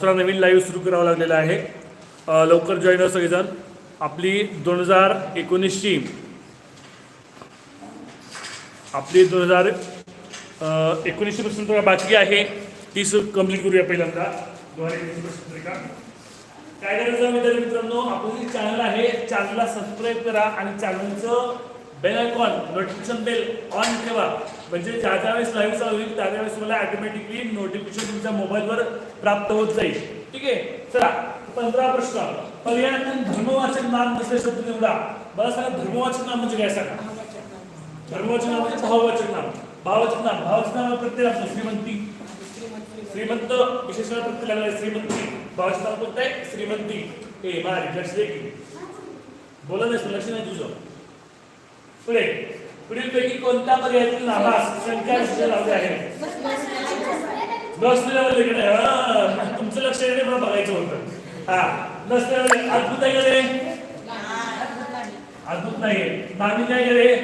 दुसरा नवीन लाईव्ह सुरू करावा लागलेला आहे. लवकर जॉईन व्हा हो सगळेजण. आपली दोन हजार एकोणीसची आपली दोन हजार एकोणीसशे प्रश्नपत्रिका बाकी आहे. ती कंप्लीट करूया पहिल्यांदा. दोन हजार प्रश्नपत्रिका काय करायचं विद्यार्थी मित्रांनो? आपलं जे चॅनल आहे चॅनलला सबस्क्राईब करा आणि चॅनलचं bell icon notification bell on ठेवा. म्हणजे ज्या ज्या वेळेस लाईव्ह चालू होईल त्या त्यावेळेस तुम्हाला ऑटोमॅटिकली नोटिफिकेशन तुमच्या मोबाईलवर प्राप्त होत जाईल. ठीक आहे? चला पंधरा प्रश्न. पर्यायातून धर्मवाचक नाम नसले शब्द निवडा. मला सांगा धर्मवाचक नाम म्हणजे काय सांगा? धर्मवाचक नाम म्हणजे भाववाचक नाम. भाववाचक नाम. भाववाचक नाम म्हणजे प्रत्येक असतो श्रीमंती. श्रीमंत विशेष वेळा प्रत्येक लागला श्रीमंती. भाववाचक नाम कोणतं आहे? श्रीमंती. ए मला लक्ष दे की. बोला नाही लक्ष नाही तुझं. पुढे. पुढीलपैकी कोणत्या पर्यायातील नामास संख्या लावले आहे. नसलेल्यावर हा, तुमचं लक्ष येणे मला बघायचं होतं. हा. नसलेल्यावर अद्भुत आहे रे? अद्भुत नाही नामी नाही का रे?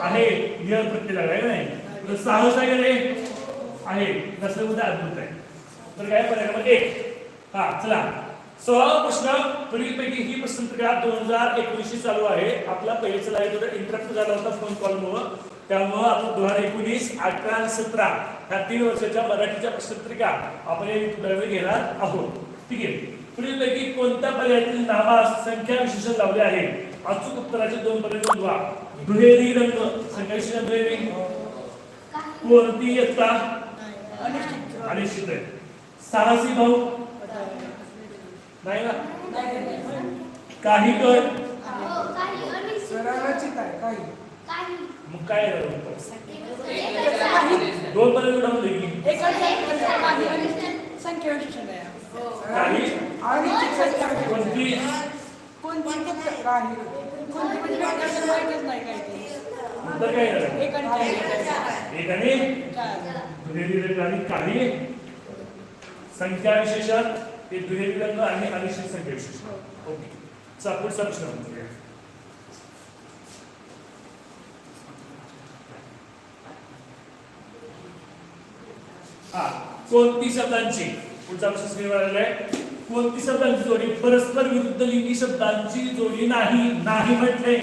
आहे. नियर प्रत्येक आहे नाही? साहस आहे रे? आहे. नसलं उद्या अद्भुत आहे. तर काय पर्याय मग एक? हा चला. सोळावा प्रश्न पुढीलपैकी ही प्रश्नपत्रिका दोन हजार एकोणीसशे चालू आहे. आपला पहिलेचा लाईव्ह थोडा इंटरप्ट झाला होता फोन कॉलमुळे त्यामुळं आता दोन हजार एकोणीस अठरा आणि सतरा ह्या तीन वर्षाच्या मराठीच्या प्रश्नपत्रिका आपण या घेणार आहोत. ठीक आहे? पुढीलपैकी कोणत्या पर्यायातील नावास संख्या विशेषण लावले आहे? अचूक उत्तराचे दोन पर्याय नोंदवा दुहेरी रंग संख्या विशेषण दुहेरी कोणती इयत्ता? अनिश्चित आहे. साहसी भाऊ नाही ना? काही कर. मग काय उत्तर? दोन पर्याय निवडा की. संख्या विशेषण आहे काही. कोणती कोणती? म्हणजे व्याकरण माहितीच नाही काय उत्तर झालं? एक आणि. दुहेरी काही. संख्या विशेषण. हे दुहेरी रंग आणि अनिश्चित संख्या ओके. चा पुढचा प्रश्न. हा कोणती शब्दांची? पुढचा प्रश्न स्क्रीनवर आलेला आहे. कोणती शब्दांची जोडी? परस्पर विरुद्ध लिंगी शब्दांची जोडी नाही नाही म्हटले.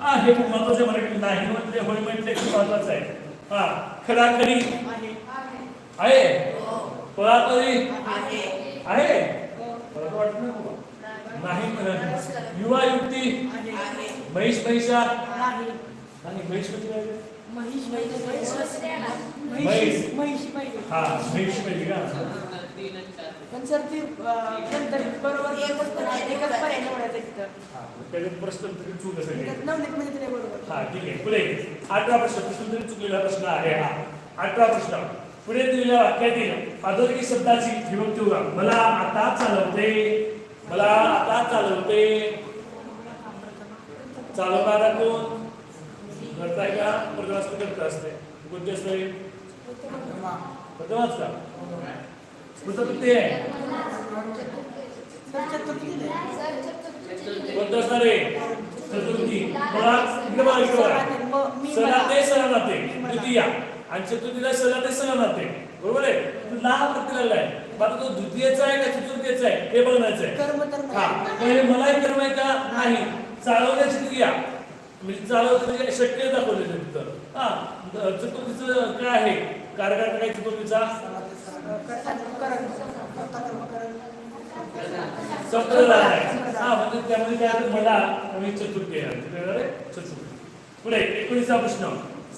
हा हे महत्वाचं आहे मराठी नाही म्हटले होय म्हटले खूप महत्वाचं आहे. हा खडाखडी आहे. आहे? पळापळी. आहे. मला वाटत नाही म्हणत. युवा युक्ती आहे. महिष. आणि. म्हैशी म्हैशी. हा महिष पाहिजे का? पण सर ती बरोबर एकच म्हणजे बरोबर. हा ठीक आहे. पुढे. अठरा प्रश्न. चुकलेला प्रश्न आहे हा. अठरा प्रश्न. पुढे दिलेल्या वाक्यातील अधोरेखित शब्दाची विभक्ती उगा. मला आता चालवते. मला आता चालवते. चालवणारा कोण? करताय का? प्रथमाच करत असते. कोणते असते? प्रथमाच का कृतकृत्य आहे. चतुर्थी कोणतं असणार आहे? चतुर्थी. बघा इकडे बघा इकडे बघा. म- ते सला नाते द्वितीया. आणि चतुर्थीला सला ते सला नाते बरोबर आहे? तो लहान प्रत्येकाला आहे. आता तो द्वितीयचा आहे का चतुर्थीचा आहे? हे बघण्याचं आहे. तर हा. हे मलाही कर्म आहे का? नाही. चालवण्याची क्रिया म्हणजे चालवतं म्हणजे शक्य दाखवले तिथं. हा. चतुर्थीचं काय आहे? कारभार काय चतुर्थीचा. सप्तला आहे. हा म्हणजे त्यामध्ये काय मला चतुर्थी आहे. चतुर्थी. पुढे एकोणीसा प्रश्न.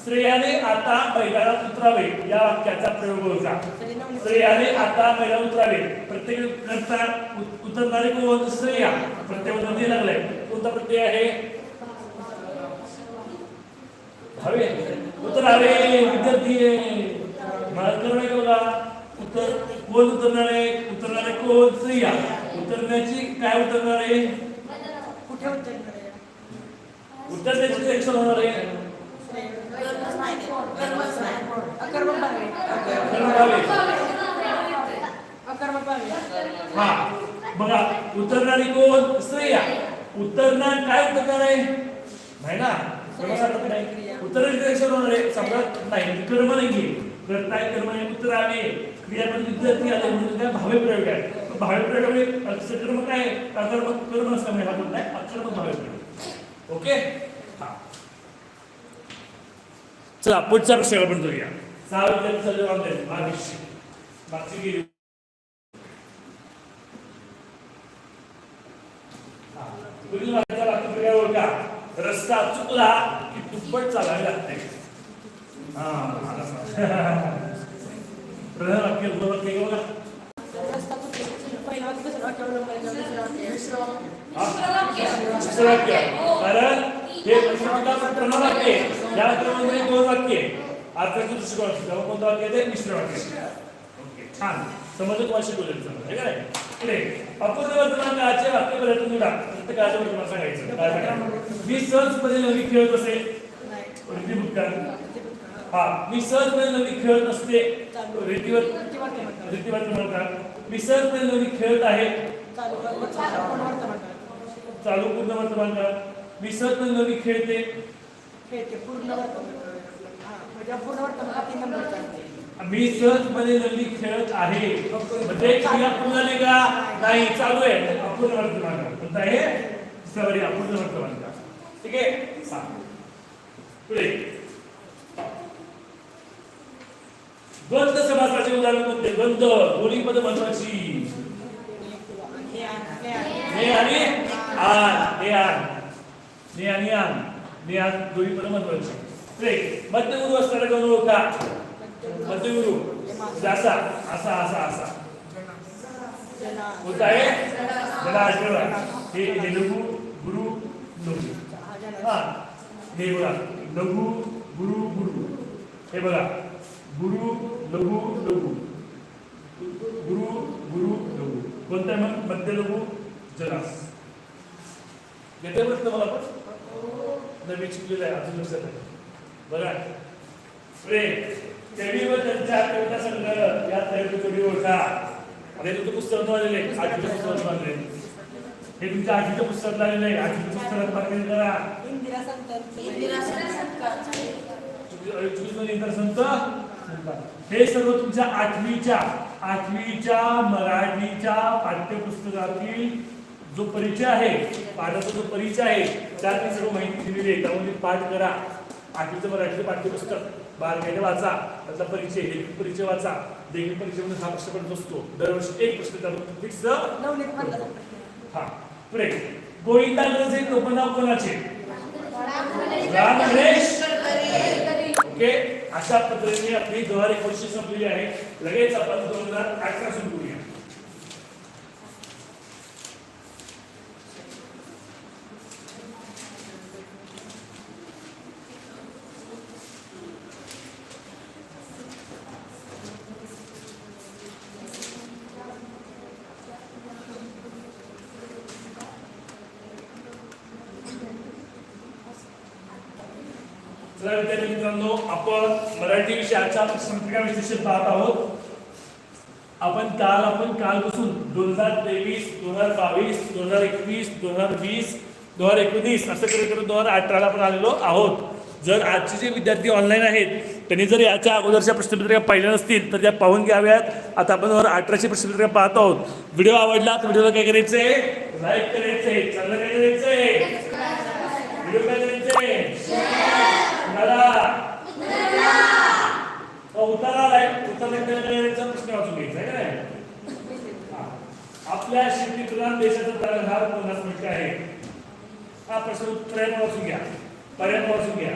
स्त्रियाने आता मैदानात उतरावे या वाक्याचा प्रयोग होता स्त्रियाने आता मैदानात उतरावे. प्रत्येक उतरणारे कोण स्त्रिया. प्रत्येकमध्ये लागलाय कोणता प्रत्यय आहे? हवे उतरावे. विद्यार्थी मला करू नये बघा उतर कोण उतरणारे? उतरणारे कोण स्त्रिया. उतरण्याची काय उतरणारे कुठे उतरणार आहे? उतरण्याची रिएक्शन होणार आहे. अकर्म अकर्म हा बघा उतरणारी कोण? स्त्रिया. उतरणार काय उतरणार आहे? नाही ना? कर्मसाठी नाही होणार आहे? समजा नाही कर्म नाही करताय कर्म नाही उतरावे क्रियापद विद्यार्थी आले म्हणून काय भावे प्रयोग आहे? भावे प्रयोगामध्ये म्हणजे सकर्मक आहे अकर्मक कर्म असल्यामुळे हा कोणता आहे भावे प्रयोग. ओके? हा. चला पुढचा प्रश्न आपण करूया. सहा विद्यार्थी मागची गेली. पुढील ओळखा. रस्ता चुकला की दुप्पट चालावे लागते हा. प्रधान वाक्य वाक्य बघा कारण हे प्रश्नाचं प्रमाण वाक्य आहे. या क्रमामध्ये दोन वाक्य आहे दुसरं वाक्य तेव्हा कोणतं वाक्य आहे मिश्र वाक्य. ओके छान. समजलं तुम्हाला शिकवलेलं समजा हे काय पुढे. अपूर्ण वर्तमान काळाचे वाक्य पर्यंत निवडा प्रत्येक काळाचं वर्तमान सांगायचं? मी सहजपणे नवी खेळत असे. नाही. रीती भूतकाळ हा मी सहजपणे नवी खेळत नसते. रीतीवर किंवा ते म्हणतात. रीतीवर म्हणतात. मी सहजपणे नवी खेळत आहे. चालू पूर्ण वर्तमान काळ. चालू पूर्ण वर्तमान काळ. मी सहजपणे नवी खेळते. हे ते पूर्ण. हा, म्हणजे पूर्ण तीन. मी सहजपणे नवी खेळत आहे. म्हणजे क्रिया पूर्ण का? नाही चालू आहे. अपूर्ण वर्तमान कोणता आहे? सॉरी अपूर्ण वर्तमान ठीक आहे? हा. पुढे. द्वंद समासाचे उदाहरण कोणते? द्वंद दोन्ही पद महत्वाची. ने आणि आन ने आन ने आणि. आन मी आज दोन्ही पद महत्वाची पुढे मध्यगुरु असणारा गण ओळखा. मध्यगुरु असा असा असा असा. होत आहे? जरा आठवला हे हे लघु गुरु लघु हा, हे बघा. लघु गुरु गुरु. हे बघा. गुरु लघु लघु. गुरु गुरु लघु. कोणतं मग? मध्य लघु जरास येते मला पण? नवीन शिकलेलं आहे अजून लक्षात आहे. बघा कवी व त्यांच्या कविता संग्रह या तयारी कवी ओळखा. आता तुमचं पुस्तक आलेलं आठवीचं पुस्तक हे तुमच्या आठवीचं पुस्तक आलेलं आहे. आठवीचं पुस्तकात पाहिजे करा. संत? हे सर्व तुमच्या आठवीच्या आठवीच्या मराठीच्या पाठ्यपुस्तकातील जो परिचय आहे पाठाचा जो परिचय आहे त्यात मी सर्व माहिती दिलेली आहे. त्यामध्ये पाठ करा. आठवीचं मराठीचं पाठ्यपुस्तक. बारकाईने वाचा. त्याचा परिचय लेखी परिचय वाचा. लेखी परिचय म्हणजे हा प्रश्न पण असतो दरवर्षी एक प्रश्न त्यामध्ये फिक्स हा. पुढे. गोविंदाचे टोपणनाव कोणाचे? ओके. अशा पद्धतीने आपली दोन हजार एकोणीसशे संपलेली आहे. लगेच आपण दोन हजार अठरा सुरू करूया चला विद्यार्थी मित्रांनो आपण संपत्रिका विश्लेषण पाहत आहोत. आपण काल आपण कालपासून दोन हजार तेवीस दोन हजार बावीस दोन हजार एकवीस दोन हजार वीस दोन हजार एकोणीस असं करत करत दोन हजार अठराला आपण आलेलो आहोत. जर आजचे जे विद्यार्थी ऑनलाईन आहेत त्यांनी जर याच्या अगोदरच्या प्रश्नपत्रिका पाहिल्या नसतील तर त्या पाहून घ्याव्यात. आता आपण दोन हजार अठराची प्रश्नपत्रिका पाहत आहोत. व्हिडिओ आवडला तर व्हिडिओला काय करायचंय? लाईक करायचंय. चांगलं काय करायचंय? व्हिडिओ काय करायचंय? कुणाला उतारा आलाय उतरण्याचा प्रश्न वाचून घ्यायचा आहे का नाही? हा. आपल्या शेतीतून देशाचा तारणहार पन्नास मिनिटं आहे. हा प्रश्न पर्याय वाचून घ्या. पर्याय वाचून घ्या.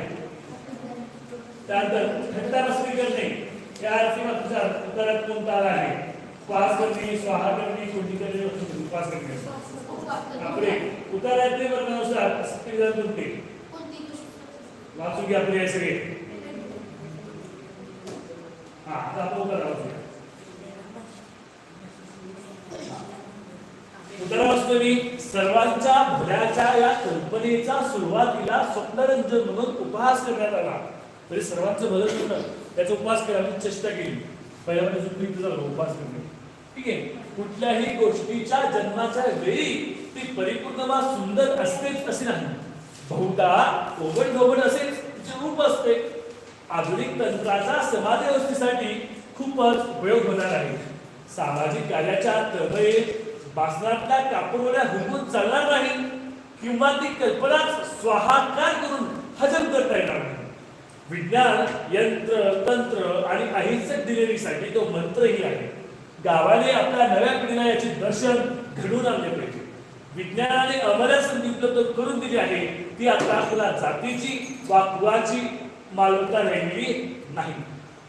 त्यानंतर घटनाबसरी करणे या अर्थी तुझ्या उत्तरात कोणता आला आहे? पास करणे स्वाहा करणे कोणती करणे वस्तू पास करणे. आपले उताराचे वर्णानुसार सत्य विधान कोणते? वाचून घ्या पर्याय सगळे. आता आपण वाचतो मी सर्वांच्या भल्याच्या या कल्पनेचा सुरुवातीला स्वप्नरंजन म्हणून उपहास करण्यात आला. तरी सर्वांचं भलं होतं. त्याचा उपवास करायला चेष्टा केली. पहिल्या सुप्रीम झाला उपवास करणे. ठीक आहे? कुठल्याही गोष्टीच्या जन्माच्या वेळी ती परिपूर्ण वा सुंदर असतेच असे नाही. बहुधा ओबड ढोबड असेच. तिचे रूप असते आधुनिक तंत्राचा समाजव्यवस्थेसाठी खूपच उपयोग होणार आहे. सामाजिक कार्याच्या तळमळीत भाषणातल्या कापूरवड्या हुकून चालणार नाही किंवा ती कल्पना स्वाहाकार करून हजम करता येणार नाही. विज्ञान यंत्र तंत्र आणि अहिंसक दिलेलीसाठी तो मंत्रही आहे. गावाने आपल्या नव्या पिढीला याचे दर्शन घडवून आणले पाहिजे. विज्ञानाने अमर्याद संधी उपलब्ध करून दिली आहे ती आता आपल्या जातीची वा कुळाची मालमत्ता राहिलेली नाही.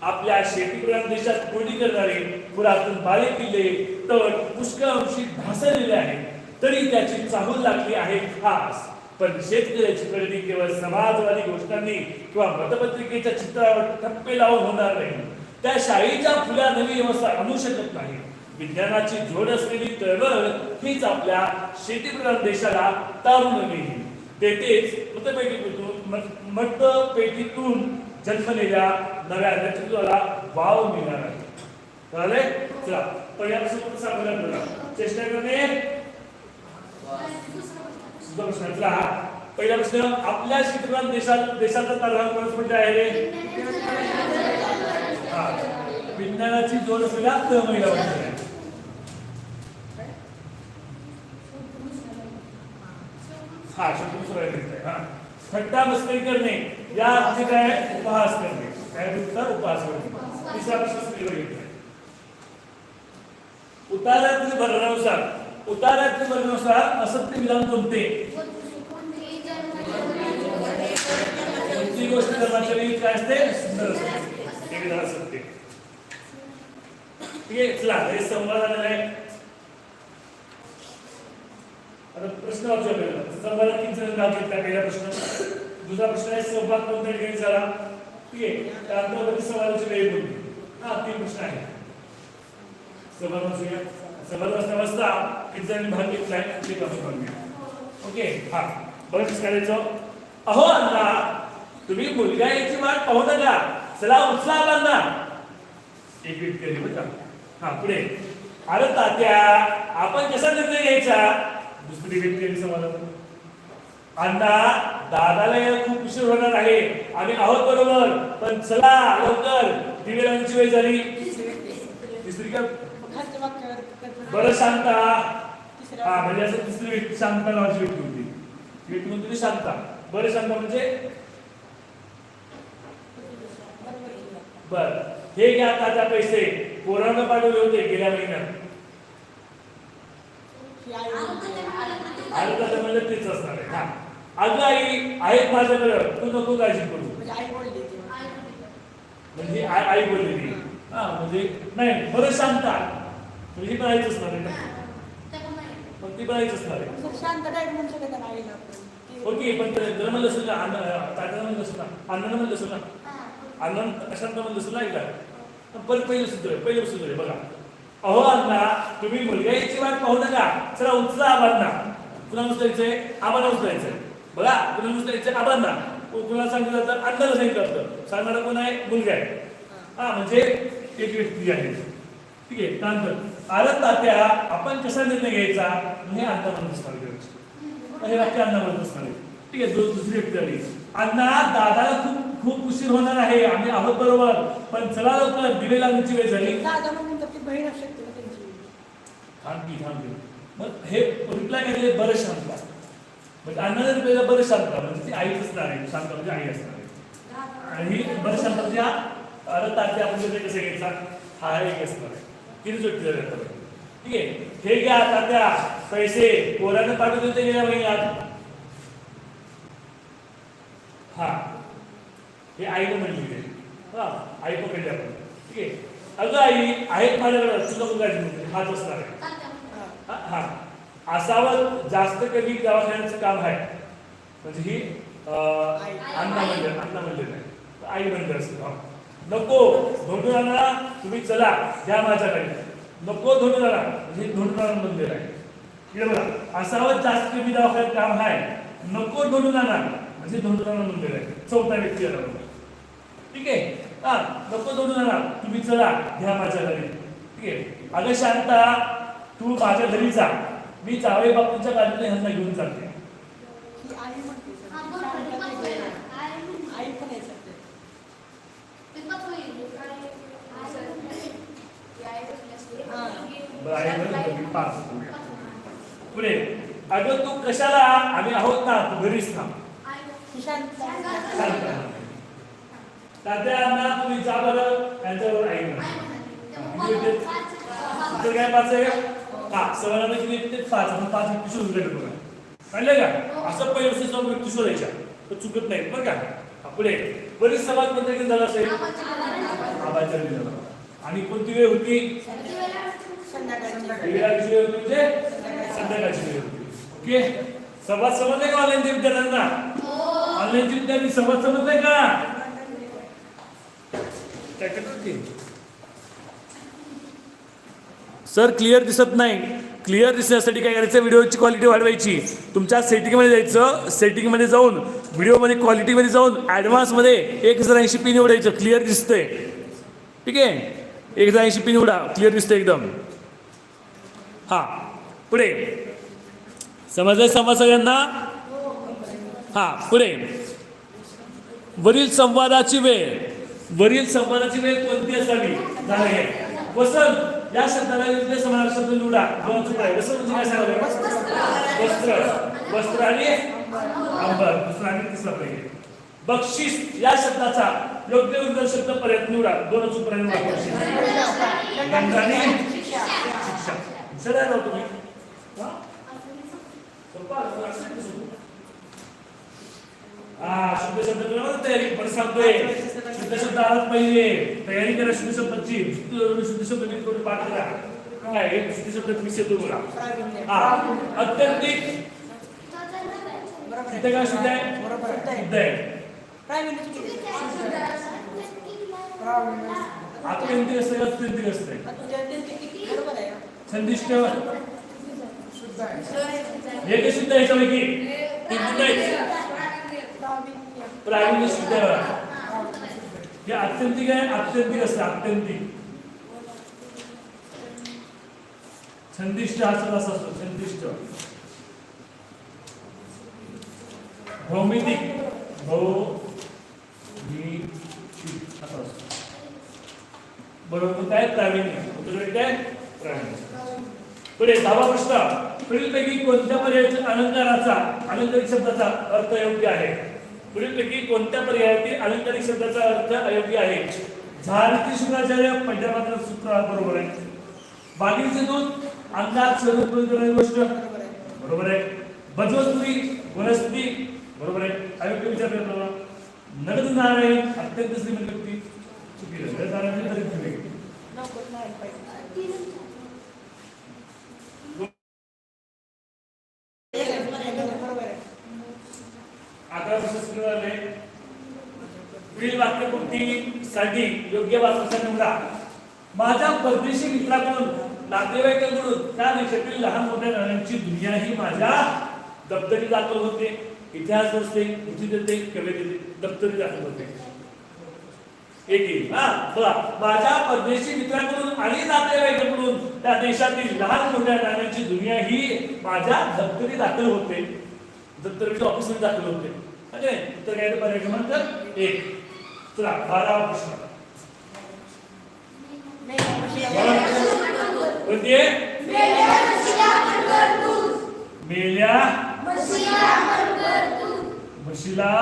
आपल्या शेतीप्रधान देशात कोणी करणारे पुरातन बाले किल्ले तट पुष्कळ अंशी ढासळलेले आहेत. तरी त्याची चाहूल लागली आहे खास. पण शेतकऱ्याची प्रगती केवळ समाजवादी घोषणांनी किंवा मतपत्रिकेच्या चित्रावर ठप्पे लावून होणार नाही. त्या शाळेच्या फुल्या नवी व्यवस्था आणू शकत नाही. विज्ञानाची जोड असलेली तळमळ हीच आपल्या शेतीप्रधान देशाला तारून नेली तेथेच मतपेटीतून मत- पेटीतून जन्मलेल्या नव्या नेतृत्वाला वाव मिळणार आहे. कळले चला पहिल्यापासून कसा सांगायला मिळणार चेष्टा करणे? दुसरा प्रश्न. चला पहिला प्रश्न आपल्या शेतीप्रधान देशात देशाचा तालुका कोणाच म्हणजे आहे रे? विज्ञानाची जोड असलेला त महिला म्हणजे हा शब्द दुसरा हा. थट्टा मस्करी करणे या म्हणजे काय उपहास करणे काय उत्तर उपहास करणे तिसरा प्रश्न स्त्रीवर येतोय उतारातील वर्णनानुसार उतारातील वर्णनानुसार असत्य विधान कोणते? कोणती गोष्ट धर्माच्या वेळी काय असते? सुंदर असते. हे विधान असत्य. ठीक आहे, चला, हे संवाद आलेला आहे. आता प्रश्न वाचूया पहिला संवादात किती जण भाग घेतला पहिला प्रश्न. दुसरा प्रश्न आहे सहभाग कोणत्या ठिकाणी झाला? ठीक आहे त्यानंतर सवालाची वेळ कोणती हा तीन प्रश्न आहे सहभाग वाचूया सहभाग वाचता वाचता किती जणांनी भाग घेतलाय? ते कमी बघूया. ओके हा. बघा कसं करायचं हो. अहो अण्णा तुम्ही मुलगा याची वाट पाहू नका. चला उचला अण्णा एक व्यक्ती आली बरं हा पुढे. अरे तात्या आपण कसा निर्णय घ्यायचा? दुसरी व्यक्ती आली समाजात अण्णा दादाला यायला खूप उशीर होणार आहे. आम्ही आहोत बरोबर. पण चला लवकर. दिव्यांची वेळ झाली. तिसरी का? बरं शांता हा. म्हणजे असं तिसरी व्यक्ती शांता नावाची व्यक्ती होती. व्यक्ती कोणती होती? शांता. बरं शांता म्हणजे? बर. हे घ्या तात्या पैसे. कोरोना पाठवले होते गेल्या महिन्यात. आई तसं म्हणलं तेच असणार आहे. हा अगं आई आहेत माझ्याकडं. तू नको काळजी करू. म्हणजे आई म्हणजे आई बोललेली हा म्हणजे नाही बरं शांता म्हणजे ही पण आईच असणार आहे ना. पण ती पण आईच असणार आहे. ओके पण जर म्हणलं असेल ना अन्न तात्याला म्हणलं असेल ना अण्णानं म्हणलं असेल ना. अण्णा अशांत म्हणलं असेल ना ऐका पण पहिलं सूत्र आहे पहिलं सूत्र आहे बघा. अहो अण्णा तुम्ही मुलगा याची वाट पाहू नका. चला उचला आबांना कुणाला उचलायचंय आबांना उचलायचंय बघा कुणाला उचलायचंय आबांना कुणाला सांगितलं जातं? अण्णाला सांगितलं जातं. सांगणारा कोण आहे? मुलगा आहे. हा म्हणजे एक व्यक्ती आहे. ठीक आहे त्यानंतर आलं तात्या आपण कसा निर्णय घ्यायचा? हे अण्णा म्हणत असणार. हे वाक्य अण्णा म्हणत असणार. ठीक आहे दुसरी व्यक्ती आली. अण्णा दादाला खूप खूप उशीर होणार आहे. आम्ही आहोत बरोबर. पण चला लवकर दिवे लागण्याची वेळ झाली. दादा म्हणून मग हे रिप्लाय केले बरं शांत म्हणजे अण्णाने रिप्लाय बरं शांत म्हणजे ती आईच असणार आहे शांत म्हणजे आई असणार आहे. आणि बरं शांत म्हणजे हा अरे तात्या आपण तिथे कसं घ्यायचा हा एक असणार आहे. किती सुट्टी झाले ठीक आहे. हे घ्या तात्या पैसे. पोरानं पाठवले होते गेल्या महिन्यात. हा. हे आईने म्हणली आहे हा आई पकडली आपण. ठीक आहे. अगं आई आहेत माझ्याकडे. तुझा मुलगा हाच असणार आहे. हा. हा. असावं जास्त कमी दवाखान्याचं काम आहे? म्हणजे ही अं, मंदिर अण्णा म्हणजे, मंदिर म्हणजे नाही. आई मंदिर असतं नको धोंडून आणा तुम्ही चला द्या माझ्याकडे. नको धोंडून आणा म्हणजे धोंडून मंदिर आहे. इकडे बघा असावं जास्त कमी दवाखान्यात काम आहे? नको धोंडून आणा म्हणजे धोंडून मंदिर आहे. चौथा व्यक्ती आला ठीक आहे? हा नको धोंडून आणा तुम्ही चला घ्या माझ्याकडे. ठीक आहे? अगं शांता तू माझ्या घरी जा. मी जावे बापूंच्या गाडीने ह्यांना घेऊन जाते ही आई म्हणते सर. शांत ती बहीण आहे. आई पण आहे सर ते. बरं आहे बरं तुम्ही पाच पुढे अगं तू कशाला आम्ही आहोत ना? तू घरीच थांब. तात्यांना तुम्ही जा बरं. त्यांच्यावर ऐक ना तर काय पाच आहे? हा सवालाला किती येते? पाच. आपण पाच व्यक्ती शोधून काढू बघा. कळलं का? असं पहिलं वर्ष जाऊन व्यक्ती शोधायच्या तर चुकत नाही बरं का? पुढे. बरीच समाज कोणत्या झाला असेल. आबाच्या झाला. आणि कोणती वेळ होती? वेळाची वेळ होती म्हणजे? संध्याकाळची वेळ होती. ओके? संवाद समजलाय का ऑनलाईनच्या विद्यार्थ्यांना? ऑनलाईनचे विद्यार्थी संवाद समजलाय का? काय करतात सर क्लिअर दिसत नाही. क्लिअर दिसण्यासाठी काय करायचं? व्हिडिओची क्वालिटी वाढवायची. तुमच्या सेटिंगमध्ये जायचं. सेटिंगमध्ये जाऊन व्हिडिओमध्ये क्वालिटीमध्ये जाऊन ॲडव्हान्समध्ये एक हजार ऐंशी पी निवडायचं क्लिअर दिसतंय. ठीक आहे? एक हजार ऐंशी पी निवडा क्लिअर दिसतंय एकदम. हां. पुढे. समजलं समज सगळ्यांना? हां पुढे. वरील संवादाची वेळ. वरील संवादाची वेळ कोणती असावी? झाली वसंत. या शब्दाला विरुद्ध समानार्थी शब्द निवडा. दोन चुका आहे वसंत म्हणजे काय सांगायचं वस्त्र. वस्त्र आणि अंबर. दुसरा आणि तिसरा पाहिजे बक्षीस या शब्दाचा योग्य विरुद्ध शब्द पर्यंत निवडा. दोन चुक पर्यंत निवडा. बक्षीस गंगाने शिक्षा हुशार आहे राव तुम्ही हा? शुद्ध शब्द करा तयारी पण सांगतोय. शुद्ध शब्द आलाच पाहिजे. तयारी करा शुद्ध शब्दाची. शुद्ध शब्द नीट करून पाठ करा. काय? शुद्ध शब्द मिक्स येतो बघा. हा अत्यंतिक. शुद्ध काय शुद्ध आहे. शुद्ध आहे? अत्यंतिक असते का अत्यंतिक असते? संदिष्ट. शुद्ध आहे. हे शुद्ध आहे याच्यापैकी ते शुद्ध आहे. प्रावीण्य. प्रावीण्य हे आत्यंतिक आहे आत्यंतिक असते आत्यंतिक. छंदिष्ट हा शब्द असतो छंदिष्ट भौमितिक. भौ असा असतो. बरोबर कोणतं प्रावीण्य. उत्तर काय? प्रावीण्य. पुढे दहावा प्रश्न पुढीलपैकी कोणत्या पर्यायातील अलंकाराचा अलंकारिक शब्दाचा अर्थ योग्य आहे? पुढीलपैकी कोणत्या पर्यायातील अलंकारिक शब्दाचा अर्थ अयोग्य आहे? झाडती शुक्राचार्य पहिल्या मात्र सूत्र बरोबर आहे. बागीचे दूध अंगात स्वरूप गोष्ट बरोबर आहे. बजवस्तुरी वनस्पती. बरोबर आहे. अयोग्य विचार करताना नगद नारायण अत्यंत श्रीमंत व्यक्ती. चुकी नगद नारायण तरी चुकी आहे. नव्वद नाही पाहिजे. बरोबर आहे. आता प्रशस्त झाले पुढील साठी योग्य वाक्याचा निवडा. माझ्या परदेशी मित्राकडून नातेवाईकांकडून त्या देशातील लहान मोठ्या गाण्यांची दुनिया ही माझ्या दप्तरी दाखल होते. इतिहास असते कृती देते कविता देते दप्तरी दाखल होते. एक हा बघा माझ्या परदेशी मित्राकडून आणि नातेवाईकांकडून त्या देशातील लहान मोठ्या गाण्यांची दुनिया ही माझ्या दप्तरी दाखल होते. दप्तरीच्या ऑफिसमध्ये दाखल होते. म्हणजे उत्तर काय पर्यटन पर्याय क्रमांक एक. चला बारावा प्रश्न. कोणती? मेल्या. म्हशीला.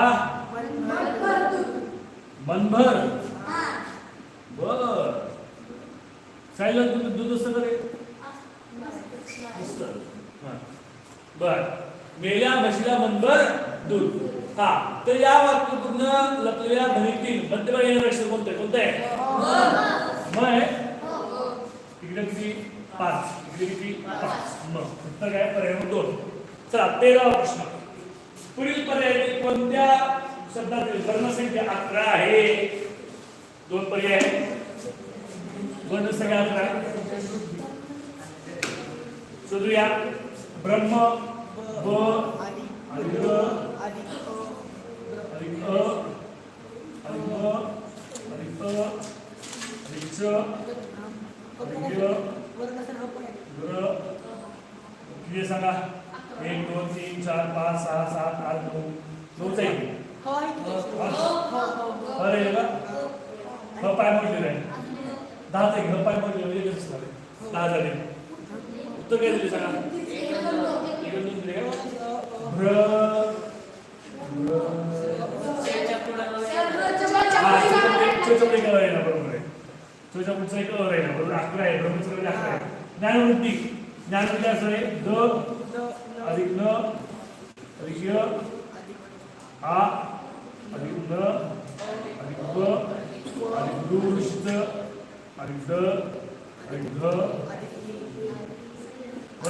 मनभर. बर. सायला दूध दूध असतं का रे. बर. मेल्या म्हशीला मनभर दूध. हा तर या वाक्यातून लपलेल्या ध्वनीतील मध्यभागी अक्षर कोणते? कोणते? कोणतं आहे इकडे किती? पाच. इकडे किती? पाच. मग उत्तर काय? पर्याय क्रमांक दोन. चला तेरावा प्रश्न. पुढील पर्याय कोणत्या शब्दातील वर्णसंख्या अकरा आहे? दोन पर्याय. आहेत. वर्णसंख्या अकरा. चलूया शोधूया. ब्रह्म ब अधिक ब, आधी अ, अधिक अ अधिक ब अधिक अ अधिक च आहे. ग सांगा एक दोन तीन चार पाच सहा सात आठ नऊ नऊच आहे हो आहे? हा. हो, हो, हो. अरे का हो. ह पाय मोडलेला आहे दहाच आहे घ पाय मोडले म्हणजे कसं झालं दहा झाले उत्तर काय दिले सांगा? भ्र हा, आहे ना, बरोबर पुढचा एक अ आहे ना, बरोबर. अकरा आहे, ब्रह्मचर्यमध्ये अकरा आहे. ज्ञानवृत्ती ज्ञानवृत्ती असं आहे द अधिक न अधिक य आ अधिक न अधिक ब अधिक दु श अधिक द अधिक बरं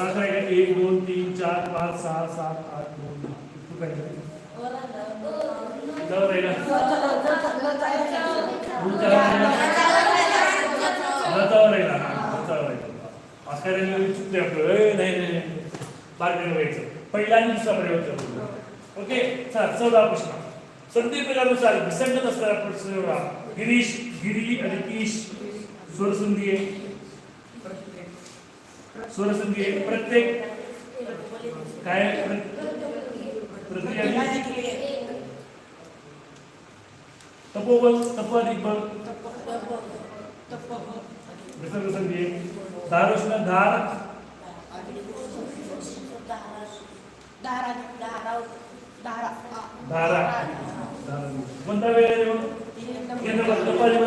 आता आहे का? एक दोन तीन चार पाच सहा सात आठ नऊ. तू काय राहिला राहिला. राहिला असं राहिलं चुकते आपलं. नाही व्हायचं पहिला आणि दुसरा पर्याय होता. ओके चला चौदा प्रश्न संधी प्रकारानुसार विसंगत असणारा प्रश्न गिरीश गिरी आणि ईश स्वरसंधी आहे. स्वरसंधी आहे. प्रत्येक काय? प्रक्रिया तपोबल तप अधिक बल विसर्ग आहे धारोष्ण धार धारा कोणता वेळ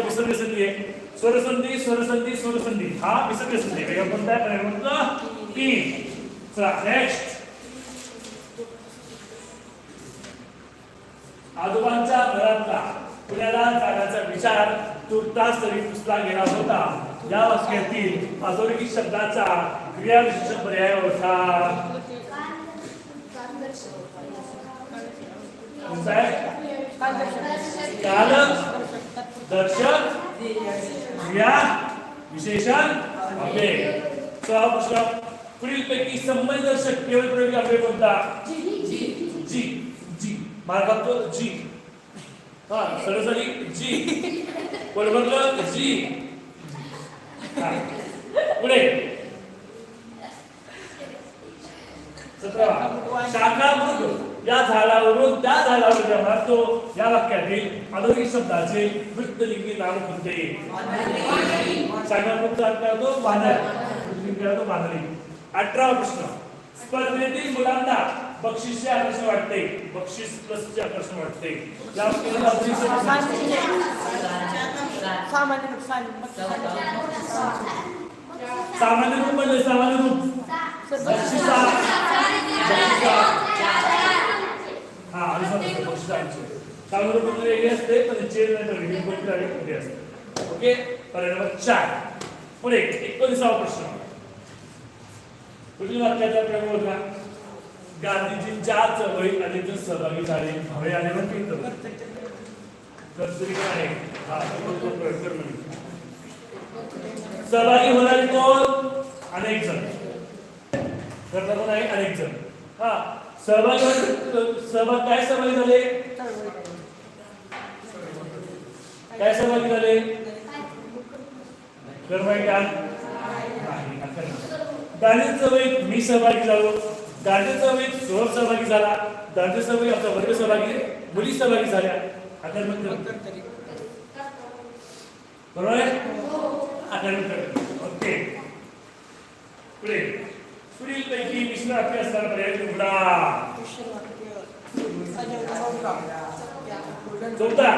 विसर्ग संधी आहे. स्वरसंधी स्वरसंधी स्वरसंधी. हा विसर्ग संधी आहे. वेगळा कोणता आहे? पर्याय तीन. चला नेक्स्ट आजोबांच्या घरातला पुण्याला जाण्याचा विचार तुर्तास तरी पुसला गेला होता. या वाक्यातील अधोरेखित शब्दाचा क्रियाविशेष पर्याय होता कोणता काल दर्शक क्रिया विशेषण अव्यय सहा प्रश्न पुढीलपैकी संबंधदर्शक केवळ प्रयोग अव्यय कोणता? जी. जी. मार्गात जी. हा सरसरी जी. बरोबर जी. पुढे. सतरावा या झाडावरून त्या झाडावर जेव्हा तो या वाक्यातील आधुनिक शब्दाचे वृत्तलिंगी नाव कोणते? शाखामृग अर्थ होतो बांधर वृत्तलिंगी अर्थ बांधणी अठरावा प्रश्न. स्पर्धेतील मुलांना बक्षीसचे आकर्षण वाटते बक्षीस प्लसचे आकर्षण वाटते या सामान्य रूप म्हणजे सामान्य रूप बक्षिसा हा आणि बक्षिसांचे सामान्य रूप म्हणजे वेगळे असते पण चेन नाही तर वेगळी कोणती आणि कोणती असते ओके पर्याय चार पुढे एकोणीसावा प्रश्न पुढील वाक्याचा प्रयोग होता गांधीजींच्या चळवळीत अनेक जण सहभागी झाले हवे आले म्हणते सहभागी होणारे कोण? अनेक जण. करणार कोण आहे अनेक जण. हा सहभागी सहभाग काय सहभागी झाले? काय सहभागी झाले? गरमाई का नाही. गांधी चळवळीत मी सहभागी झालो. गांधी चळवळीत सोहम सहभागी झाला गांधी चळवळीत आमचा वर्ग सहभागी मुली सहभागी झाल्या. अकर्मक बरोबर आहे? अकर्मक ओके. पुढे. पुढील पैकी मिश्र वाक्य असणारा पर्याय निवडा. चौथा.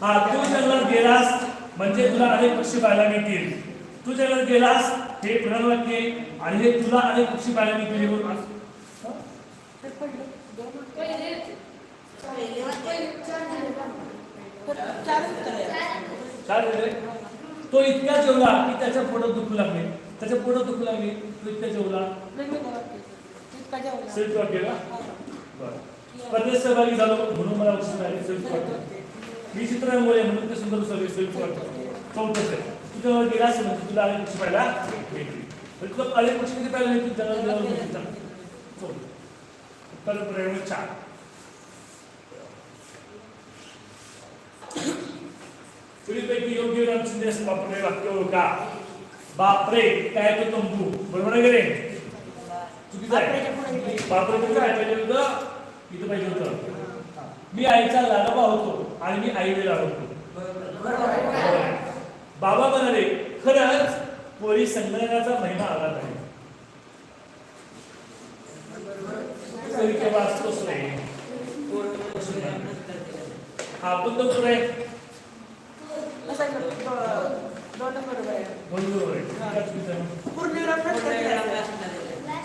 हा तू जंगलात गेलास म्हणजे तुला अनेक पक्षी पाहायला मिळतील. तू जंगलात गेलास हे प्रधान वाक्य आणि हे तुला अनेक पक्षी पाहायला मी हे बोल. काय झाले तो इतका जेवला की त्याच्या पोटात दुखू लागले. त्याच्या पोटात दुखू लागले तो इतका जेवला. सेल्फ वाक्य का बरं. स्पर्धेत सहभागी झालो म्हणून मला बक्षीस मिळाले संयुक्त वाक्य. मी चित्रांमुळे म्हणून ते सुंदर सगळे संयुक्त वाक्य. चौथंच तिथं गेला असेल म्हणजे तुला अनेक पक्षी पाहायला भेटतील तुला अनेक पक्षी किती पाहिलं नाही जगात गेल्यावर मिळतील उत्तर पर्याय चार. पुढीलपैकी योग्य रामचंद्र असं वापरलेले वाक्य ओळखा. बापरे काय तो तंबू? बरोबर आहे रे चुकीचं आहे. बापरे म्हणजे काय पाहिजे होतं? इथं पाहिजे होतं. मी आईचा लाडोबा होतो आणि मी आई वेळा होतो बाबा म्हणाले खरंच कोळी संगणकाचा महिमा आला नाही. आपण केव्हा पुढे पूर्ण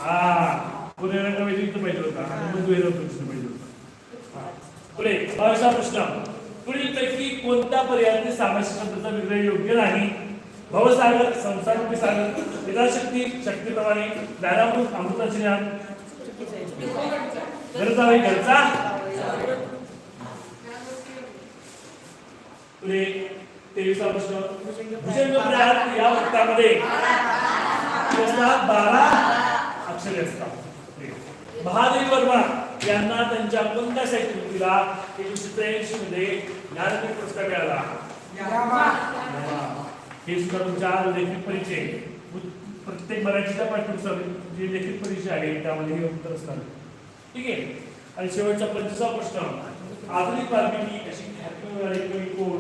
हा पुणे पाहिजे होता. होता. पुढे प्रश्न. पुढीलपैकी कोणत्या पर्यायाने सामाजिक शब्दाचा विग्रह योग्य नाही? भवसागर संसारूपी सागर विधाशक्ती शक्तीप्रमाणे ज्ञानामृत अमृताचे ज्ञान गरजा होई घरचा पुढे तेवीसा प्रश्न. भुजंग या वृत्तामध्ये बारा अक्षरे असतात. महादेव वर्मा. यांना त्यांच्या कोणत्या साहित्यकृतीला एकोणीशे त्र्याऐंशी मध्ये ज्ञानपीठ पुरस्कार मिळाला? हे सुद्धा तुमच्या लेखित परिचय प्रत्येक मराठीच्या पाठ्यपुस्तकात जे लेखित परिचय आहे त्यामध्ये हे उत्तर असणार. ठीक आहे? आणि शेवटचा पंचवीसा प्रश्न. आधुनिक वाल्मिकी अशी ख्याती कोण?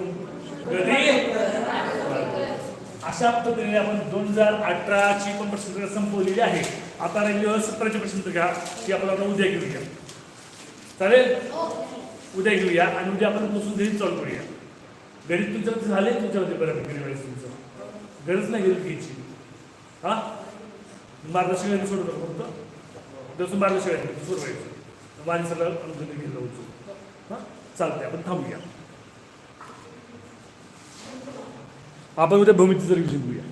अशा पद्धतीने आपण दोन हजार अठराची पण प्रश्नपत्रिका संपवलेली आहे आता राहिली सतराची प्रश्नपत्रिका ती आता उद्या घेऊया. चालेल? उद्या घेऊया आणि उद्या आपण बसून घरी चालू करूया. घरी तुमच्यावरती झाले तुमच्यावरती बऱ्यापैकी वेळेस तुमचं. गरज नाही गणित घ्यायची. हा? मार्गदर्शन घ्यायला सोडू नको फक्त? जसं मार्गदर्शन घ्यायचं सोडवायचं. सगळं अनुदान घेतलं होतं हां? चालते आपण थांबूया. आपण उद्या भूमिती रिव्हिजन शिकूया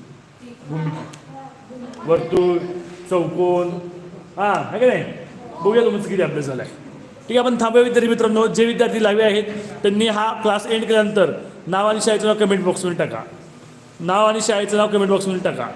भूमिती. वर्तुळ चौकोन. हां आहे का नाही? बघूया तुमचं किती अभ्यास झाला आहे ठीक आहे आपण थांबूया विद्यार्थी मित्रांनो. जे विद्यार्थी लावे आहेत त्यांनी हा क्लास एंड केल्यानंतर नाव आणि शाळेचं नाव कमेंट बॉक्समध्ये टाका. नाव आणि शाळेचं नाव कमेंट बॉक्समध्ये टाका.